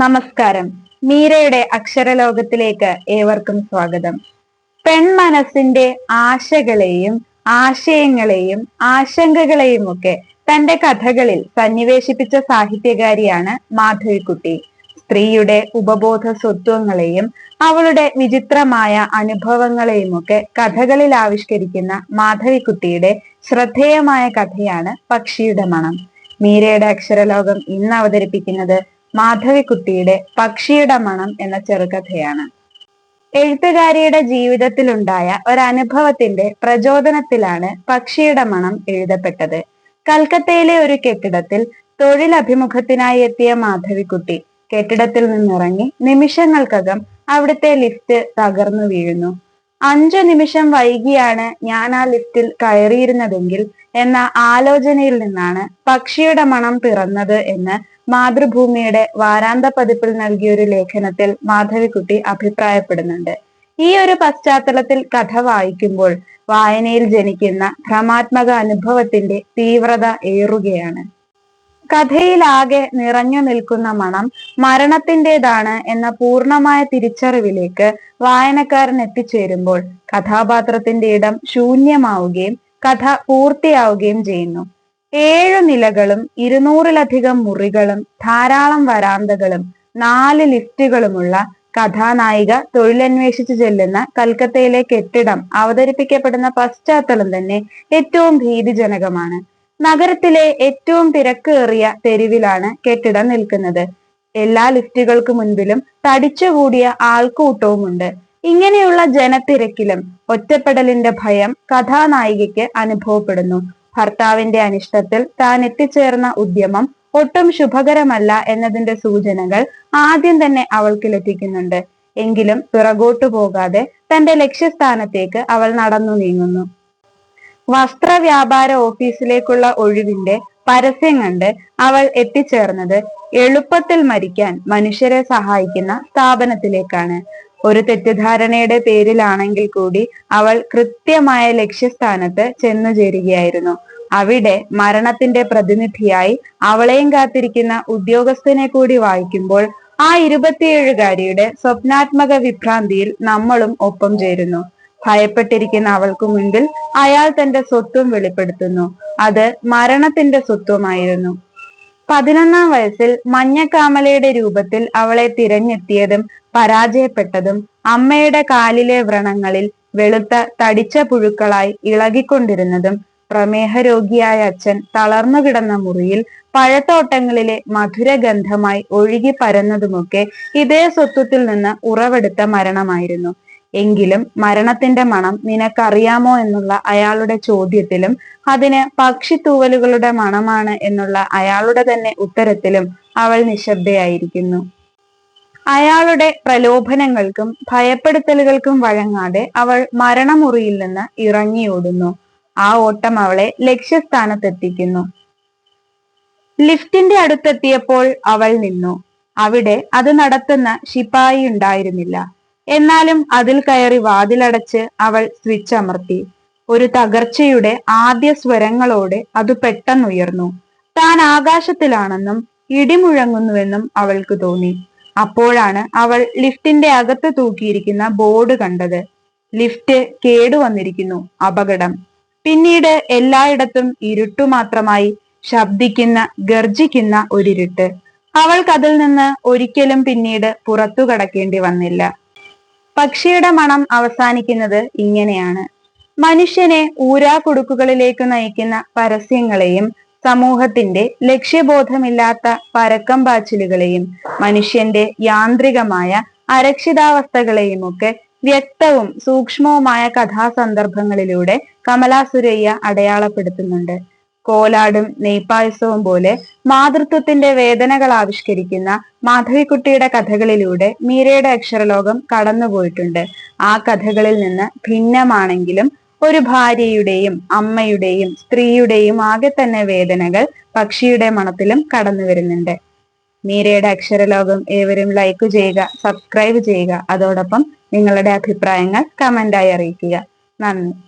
നമസ്കാരം. മീരയുടെ അക്ഷരലോകത്തിലേക്ക് ഏവർക്കും സ്വാഗതം. പെൺമനസ്സിന്റെ ആശകളെയും ആശയങ്ങളെയും ആശങ്കകളെയും ഒക്കെ തന്റെ കഥകളിൽ സന്നിവേശിപ്പിച്ച സാഹിത്യകാരിയാണ് മാധവിക്കുട്ടി. സ്ത്രീയുടെ ഉപബോധ സ്വത്വങ്ങളെയും അവളുടെ വിചിത്രമായ അനുഭവങ്ങളെയും ഒക്കെ കഥകളിൽ ആവിഷ്കരിക്കുന്ന മാധവിക്കുട്ടിയുടെ ശ്രദ്ധേയമായ കഥയാണ് പക്ഷിയുടെ മണം. മീരയുടെ അക്ഷരലോകം ഇന്ന് അവതരിപ്പിക്കുന്നത് മാധവിക്കുട്ടിയുടെ പക്ഷിയുടെ മണം എന്ന ചെറുകഥയാണ്. എഴുത്തുകാരിയുടെ ജീവിതത്തിലുണ്ടായ ഒരനുഭവത്തിന്റെ പ്രചോദനത്തിലാണ് പക്ഷിയുടെ മണം എഴുതപ്പെട്ടത്. കൽക്കത്തയിലെ ഒരു കെട്ടിടത്തിൽ തൊഴിലഭിമുഖത്തിനായി എത്തിയ മാധവിക്കുട്ടി കെട്ടിടത്തിൽ നിന്നിറങ്ങി നിമിഷങ്ങൾക്കകം അവിടുത്തെ ലിഫ്റ്റ് തകർന്നു വീഴുന്നു. അഞ്ചു നിമിഷം വൈകിയാണ് ഞാൻ ആ ലിഫ്റ്റിൽ കയറിയിരുന്നതെങ്കിൽ എന്ന ആലോചനയിൽ നിന്നാണ് പക്ഷിയുടെ മണം പിറന്നത് എന്ന് മാതൃഭൂമിയുടെ വാരാന്ത പതിപ്പിൽ നൽകിയ ഒരു ലേഖനത്തിൽ മാധവിക്കുട്ടി അഭിപ്രായപ്പെടുന്നുണ്ട്. ഈ ഒരു പശ്ചാത്തലത്തിൽ കഥ വായിക്കുമ്പോൾ വായനയിൽ ജനിക്കുന്ന ഭ്രമാത്മക അനുഭവത്തിന്റെ തീവ്രത ഏറുകയാണ്. കഥയിലാകെ നിറഞ്ഞു നിൽക്കുന്ന മണം മരണത്തിന്റെതാണ് എന്ന പൂർണമായ തിരിച്ചറിവിലേക്ക് വായനക്കാരൻ എത്തിച്ചേരുമ്പോൾ കഥാപാത്രത്തിന്റെ ഇടം ശൂന്യമാവുകയും കഥ പൂർത്തിയാവുകയും ചെയ്യുന്നു. ഏഴു നിലകളും ഇരുന്നൂറിലധികം മുറികളും ധാരാളം വരാന്തകളും നാല് ലിഫ്റ്റുകളുമുള്ള കഥാനായിക തൊഴിലന്വേഷിച്ചു ചെല്ലുന്ന കൽക്കത്തയിലെ കെട്ടിടം അവതരിപ്പിക്കപ്പെടുന്ന പശ്ചാത്തലം തന്നെ ഏറ്റവും ഭീതിജനകമാണ്. നഗരത്തിലെ ഏറ്റവും തിരക്കേറിയ തെരുവിലാണ് കെട്ടിടം നിൽക്കുന്നത്. എല്ലാ ലിഫ്റ്റുകൾക്ക് മുൻപിലും തടിച്ചുകൂടിയ ആൾക്കൂട്ടവുമുണ്ട്. ഇങ്ങനെയുള്ള ജനത്തിരക്കിലും ഒറ്റപ്പെടലിന്റെ ഭയം കഥാനായികയ്ക്ക് അനുഭവപ്പെടുന്നു. ഭർത്താവിന്റെ അനിഷ്ടത്തിൽ താൻ എത്തിച്ചേർന്ന ഉദ്യമം ഒട്ടും ശുഭകരമല്ല എന്നതിന്റെ സൂചനകൾ ആദ്യം തന്നെ അവൾക്ക് ലഭിക്കുന്നുണ്ട്. എങ്കിലും പിറകോട്ടു പോകാതെ തന്റെ ലക്ഷ്യസ്ഥാനത്തേക്ക് അവൾ നടന്നു നീങ്ങുന്നു. വസ്ത്ര വ്യാപാര ഓഫീസിലേക്കുള്ള ഒഴിവിന്റെ പരസ്യം കണ്ട് അവൾ എത്തിച്ചേർന്നത് എളുപ്പത്തിൽ മരിക്കാൻ മനുഷ്യരെ സഹായിക്കുന്ന സ്ഥാപനത്തിലേക്കാണ്. ഒരു തെറ്റിദ്ധാരണയുടെ പേരിലാണെങ്കിൽ കൂടി അവൾ കൃത്യമായ ലക്ഷ്യസ്ഥാനത്ത് ചെന്നു ചേരുകയായിരുന്നു. അവിടെ മരണത്തിന്റെ പ്രതിനിധിയായി അവളെയും കാത്തിരിക്കുന്ന ഉദ്യോഗസ്ഥനെ കൂടി വായിക്കുമ്പോൾ ആ ഇരുപത്തിയേഴുകാരിയുടെ സ്വപ്നാത്മക വിഭ്രാന്തിയിൽ നമ്മളും ഒപ്പം ചേരുന്നു. ഭയപ്പെട്ടിരിക്കുന്ന അവൾക്ക് മുൻപിൽ അയാൾ തന്റെ സ്വത്വം വെളിപ്പെടുത്തുന്നു. അത് മരണത്തിന്റെ സ്വത്വമായിരുന്നു പതിനൊന്നാം വയസ്സിൽ മഞ്ഞക്കാമലയുടെ രൂപത്തിൽ അവളെ തിരഞ്ഞെത്തിയതും പരാജയപ്പെട്ടതും അമ്മയുടെ കാലിലെ വ്രണങ്ങളിൽ വെളുത്ത തടിച്ച പുഴുക്കളായി ഇളകിക്കൊണ്ടിരുന്നതും പ്രമേഹ രോഗിയായ അച്ഛൻ തളർന്നു കിടന്ന മുറിയിൽ പഴത്തോട്ടങ്ങളിലെ മധുരഗന്ധമായി ഒഴുകി പരന്നതുമൊക്കെ ഇതേ സ്വത്വത്തിൽ നിന്ന് ഉറവെടുത്ത മരണമായിരുന്നു. എങ്കിലും മരണത്തിന്റെ മണം നിനക്കറിയാമോ എന്നുള്ള അയാളുടെ ചോദ്യത്തിലും അതിന് പക്ഷിത്തൂവലുകളുടെ മണമാണ് എന്നുള്ള അയാളുടെ തന്നെ ഉത്തരത്തിലും അവൾ നിശബ്ദയായിരിക്കുന്നു. അയാളുടെ പ്രലോഭനങ്ങൾക്കും ഭയപ്പെടുത്തലുകൾക്കും വഴങ്ങാതെ അവൾ മരണമുറിയിൽ നിന്ന് ഇറങ്ങിയോടുന്നു. ആ ഓട്ടം അവളെ ലക്ഷ്യസ്ഥാനത്തെത്തിക്കുന്നു. ലിഫ്റ്റിന്റെ അടുത്തെത്തിയപ്പോൾ അവൾ നിന്നു. അവിടെ അത് നടത്തുന്ന ശിപായി ഉണ്ടായിരുന്നില്ല. എന്നാലും അതിൽ കയറി വാതിലടച്ച് അവൾ സ്വിച്ച് അമർത്തി. ഒരു തകർച്ചയുടെ ആദ്യ സ്വരങ്ങളോടെ അത് പെട്ടെന്നുയർന്നു. താൻ ആകാശത്തിലാണെന്നും ഇടിമുഴങ്ങുന്നുവെന്നും അവൾക്ക് തോന്നി. അപ്പോഴാണ് അവൾ ലിഫ്റ്റിന്റെ അകത്ത് തൂക്കിയിരിക്കുന്ന ബോർഡ് കണ്ടത്. ലിഫ്റ്റ് കേടുവന്നിരിക്കുന്നു. അപകടം. പിന്നീട് എല്ലായിടത്തും ഇരുട്ടു മാത്രമായി ശബ്ദിക്കുന്ന ഗർജിക്കുന്ന ഒരിരുട്ട്. അവൾക്ക് അതിൽ നിന്ന് ഒരിക്കലും പിന്നീട് പുറത്തു കടക്കേണ്ടി വന്നില്ല. പക്ഷിയുടെ മണം അവസാനിക്കുന്നത് ഇങ്ങനെയാണ്. മനുഷ്യനെ ഊരാ കുടുക്കുകളിലേക്ക് നയിക്കുന്ന പരസ്യങ്ങളെയും സമൂഹത്തിന്റെ ലക്ഷ്യബോധമില്ലാത്ത പരക്കം പാച്ചിലുകളെയും മനുഷ്യന്റെ യാന്ത്രികമായ അരക്ഷിതാവസ്ഥകളെയും ഒക്കെ വ്യക്തവും സൂക്ഷ്മവുമായ കഥാസന്ദർഭങ്ങളിലൂടെ കമലാ സുരയ്യ അടയാളപ്പെടുത്തുന്നുണ്ട്. കോലാടും നെയ്പായസവും പോലെ മാതൃത്വത്തിന്റെ വേദനകൾ ആവിഷ്കരിക്കുന്ന മാധവിക്കുട്ടിയുടെ കഥകളിലൂടെ മീരയുടെ അക്ഷരലോകം കടന്നുപോയിട്ടുണ്ട്. ആ കഥകളിൽ നിന്ന് ഭിന്നമാണെങ്കിലും ഒരു ഭാര്യയുടെയും അമ്മയുടെയും സ്ത്രീയുടെയും ആകെ തന്നെ വേദനകൾ പക്ഷിയുടെ മണത്തിലും കടന്നു വരുന്നുണ്ട് മീരയുടെ അക്ഷരലോകം ഏവരും ലൈക്ക് ചെയ്യുക സബ്സ്ക്രൈബ് ചെയ്യുക. അതോടൊപ്പം നിങ്ങളുടെ അഭിപ്രായങ്ങൾ കമന്റായി അറിയിക്കുക. നന്ദി.